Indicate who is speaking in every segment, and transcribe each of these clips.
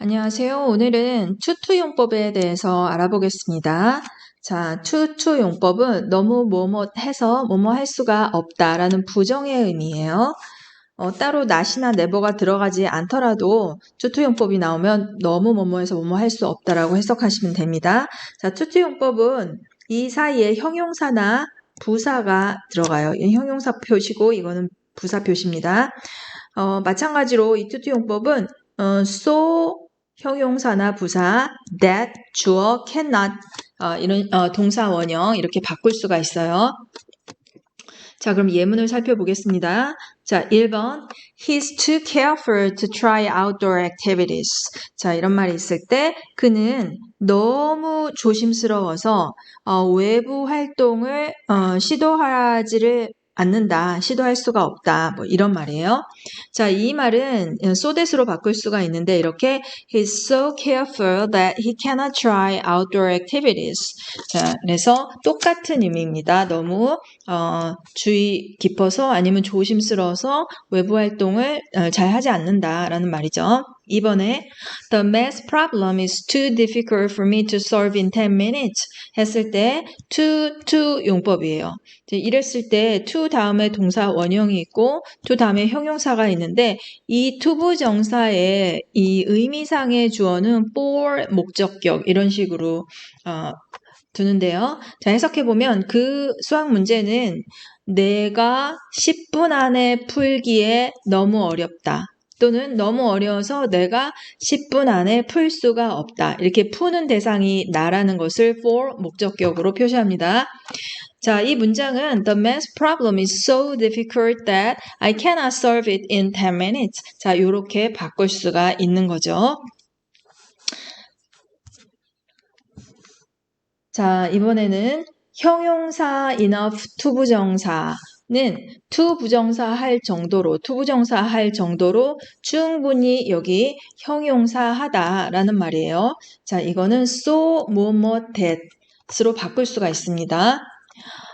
Speaker 1: 안녕하세요. 오늘은 투투 용법에 대해서 알아보겠습니다. 자, 투투 용법은 너무 뭐뭐 해서 뭐뭐 할 수가 없다라는 부정의 의미예요. 어, 따로 not이나 never가 들어가지 않더라도 투투 용법이 나오면 너무 뭐뭐 해서 뭐뭐 할 수 없다라고 해석하시면 됩니다. 자, 투투 용법은 이 사이에 형용사나 부사가 들어가요. 이 형용사 표시고 이거는 부사 표시입니다. 어, 마찬가지로 이 투투 용법은 어, so 형용사나 부사 that, 주어, cannot 어, 이런 어, 동사 원형 이렇게 바꿀 수가 있어요. 자, 그럼 예문을 살펴보겠습니다. 자, 1번. He's too careful to try outdoor activities. 자, 이런 말이 있을 때 그는 너무 조심스러워서 어, 외부 활동을 어, 시도하지를 않는다, 시도할 수가 없다, 뭐 이런 말이에요. 자, 이 말은 so that으로 바꿀 수가 있는데 이렇게 he's so careful that he cannot try outdoor activities. 자, 그래서 똑같은 의미입니다. 너무 어, 주의 깊어서 아니면 조심스러워서 외부 활동을 어, 잘 하지 않는다라는 말이죠. 이번에 The math problem is too difficult for me to solve in 10 minutes 했을 때 to, to 용법이에요. 이랬을 때 to 다음에 동사 원형이 있고 to 다음에 형용사가 있는데 이 투부정사의 이 의미상의 주어는 for 목적격 이런 식으로 어, 두는데요. 자, 해석해보면 그 수학 문제는 내가 10분 안에 풀기에 너무 어렵다. 또는 너무 어려워서 내가 10분 안에 풀 수가 없다. 이렇게 푸는 대상이 나라는 것을 for 목적격으로 표시합니다. 자, 이 문장은 The math problem is so difficult that I cannot solve it in 10 minutes. 자, 이렇게 바꿀 수가 있는 거죠. 자, 이번에는 형용사 enough 투부정사 는 투부정사 할 정도로 투부정사 할 정도로 충분히 여기 형용사 하다라는 말이에요. 자, 이거는 so 뭐뭐 that으로 바꿀 수가 있습니다.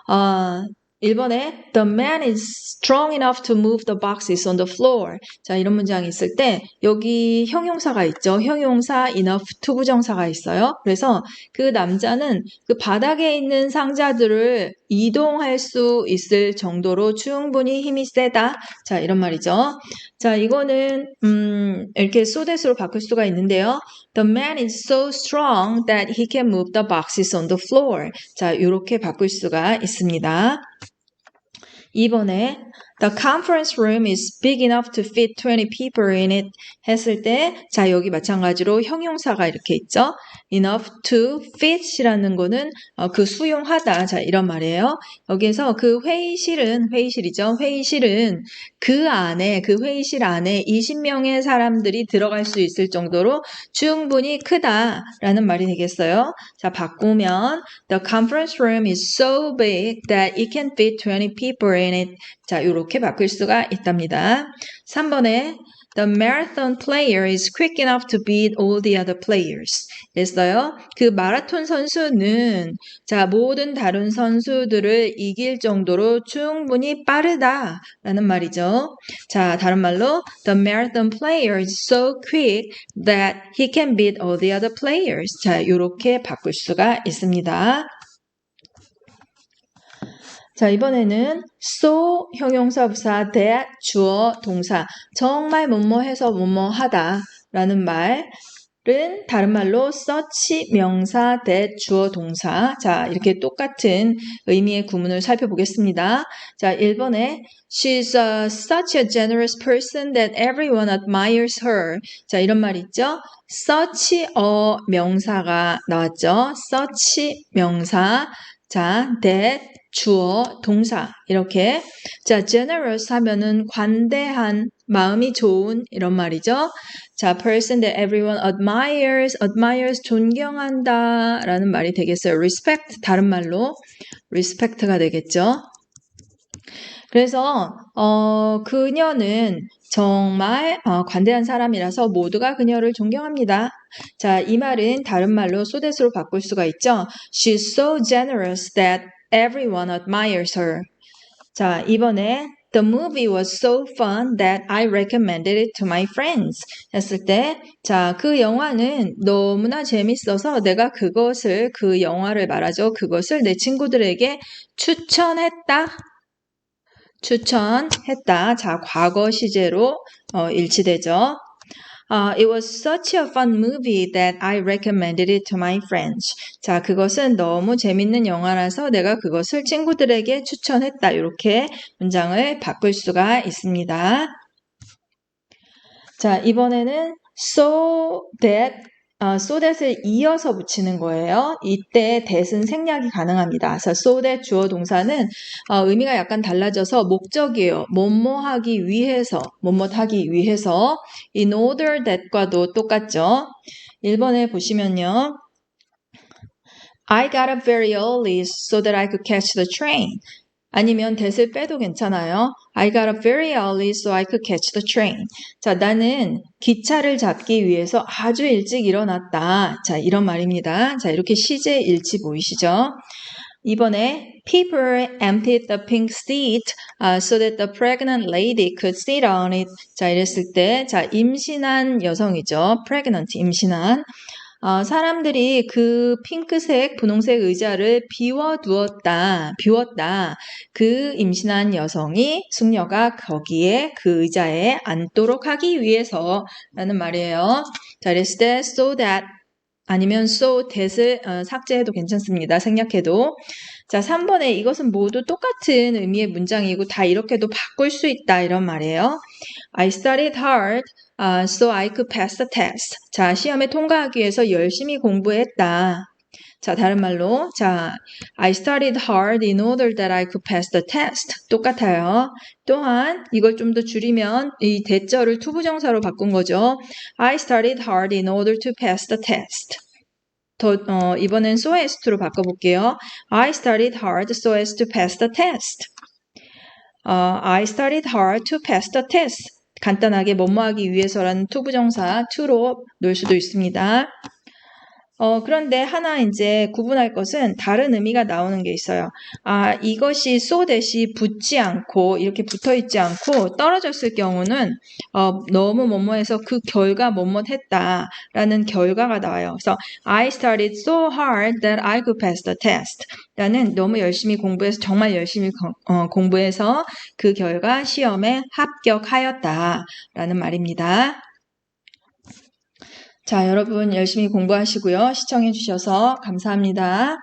Speaker 1: 어, 1번에 The man is strong enough to move the boxes on the floor. 자, 이런 문장이 있을 때 여기 형용사가 있죠. 형용사 enough to 부정사가 있어요. 그래서 그 남자는 그 바닥에 있는 상자들을 이동할 수 있을 정도로 충분히 힘이 세다. 자, 이런 말이죠. 자, 이거는 음, 이렇게 that으로 바꿀 수가 있는데요. The man is so strong that he can move the boxes on the floor. 자, 이렇게 바꿀 수가 있습니다. 2번에 The conference room is big enough to fit 20 people in it 했을 때, 자, 여기 마찬가지로 형용사가 이렇게 있죠. enough to fit이라는 거는 어, 그 수용하다. 자, 이런 말이에요. 여기에서 그 회의실은, 회의실이죠. 회의실은 그 안에, 그 회의실 안에 20명의 사람들이 들어갈 수 있을 정도로 충분히 크다라는 말이 되겠어요. 자, 바꾸면 The conference room is so big that it can fit 20 people in it. 자, 이렇게 바꿀 수가 있답니다. 3번에 The marathon player is quick enough to beat all the other players. 됐어요. 그 마라톤 선수는 자 모든 다른 선수들을 이길 정도로 충분히 빠르다라는 말이죠. 자 다른 말로 The marathon player is so quick that he can beat all the other players. 자 이렇게 바꿀 수가 있습니다. 자, 이번에는 so 형용사 부사 that 주어 동사 정말 뭐뭐 해서 뭐뭐 하다 라는 말은 다른 말로 such 명사 that 주어 동사 자, 이렇게 똑같은 의미의 구문을 살펴보겠습니다. 자, 1번에 She's a, such a generous person that everyone admires her. 자, 이런 말 있죠? such a 명사가 나왔죠? such 명사 자, that 주어, 동사 이렇게 자 generous 하면은 관대한, 마음이 좋은 이런 말이죠. 자 person that everyone admires, admires 존경한다 라는 말이 되겠어요. respect 다른 말로 respect가 되겠죠. 그래서 어, 그녀는 정말 어, 관대한 사람이라서 모두가 그녀를 존경합니다. 자, 이 말은 다른 말로 that으로 바꿀 수가 있죠. She's so generous that Everyone admires her. 자, 이번에 The movie was so fun that I recommended it to my friends. 했을 때, 자, 그 영화는 너무나 재밌어서 내가 그것을, 그 영화를 말하죠. 그것을 내 친구들에게 추천했다. 추천했다. 자, 과거 시제로 어, 일치되죠. Uh, it was such a fun movie that I recommended it to my friends. 자, 그것은 너무 재밌는 영화라서 내가 그것을 친구들에게 추천했다. 이렇게 문장을 바꿀 수가 있습니다. 자, 이번에는 so that 어, so that을 이어서 붙이는 거예요. 이때 that은 생략이 가능합니다. 그래서 so that 주어 동사는 어, 의미가 약간 달라져서 목적이에요. 뭐뭐 하기 위해서, 뭐뭐 하기 위해서 in order that과도 똑같죠. 1번에 보시면요. I got up very early so that I could catch the train. 아니면 that을 빼도 괜찮아요. I got up very early so I could catch the train. 자, 나는 기차를 잡기 위해서 아주 일찍 일어났다. 자, 이런 말입니다. 자, 이렇게 시제 일치 보이시죠? 이번에 people emptied the pink seat uh, so that the pregnant lady could sit on it. 자, 이랬을 때, 자, 임신한 여성이죠. pregnant, 임신한. 어, 사람들이 그 핑크색, 분홍색 의자를 비워두었다, 비웠다. 그 임신한 여성이, 숙녀가 거기에 그 의자에 앉도록 하기 위해서라는 말이에요. 자, 그랬을 때 so that 아니면 so that을 어, 삭제해도 괜찮습니다. 생략해도. 자, 3번에 이것은 모두 똑같은 의미의 문장이고 다 이렇게도 바꿀 수 있다 이런 말이에요. I studied hard uh, so I could pass the test. 자, 시험에 통과하기 위해서 열심히 공부했다. 자, 다른 말로, 자, I studied hard in order that I could pass the test. 똑같아요. 또한 이걸 좀 더 줄이면 이 대절을 투부정사로 바꾼 거죠. I studied hard in order to pass the test. 더, 어, 이번엔 so as to로 바꿔볼게요. I studied hard so as to pass the test. 어, I studied hard to pass the test. 간단하게 뭐뭐 하기 위해서라는 투부정사 to로 놓을 수도 있습니다. 어, 그런데 하나 이제 구분할 것은 다른 의미가 나오는 게 있어요. 아, 이것이 so 대시 붙지 않고 이렇게 붙어 있지 않고 떨어졌을 경우는 어, 너무 뭐뭐해서 그 결과 뭐뭐 했다 라는 결과가 나와요. 그래서 I studied so hard that I could pass the test. 라는 너무 열심히 공부해서 정말 열심히 어, 공부해서 그 결과 시험에 합격하였다 라는 말입니다. 자, 여러분 열심히 공부하시고요. 시청해 주셔서 감사합니다.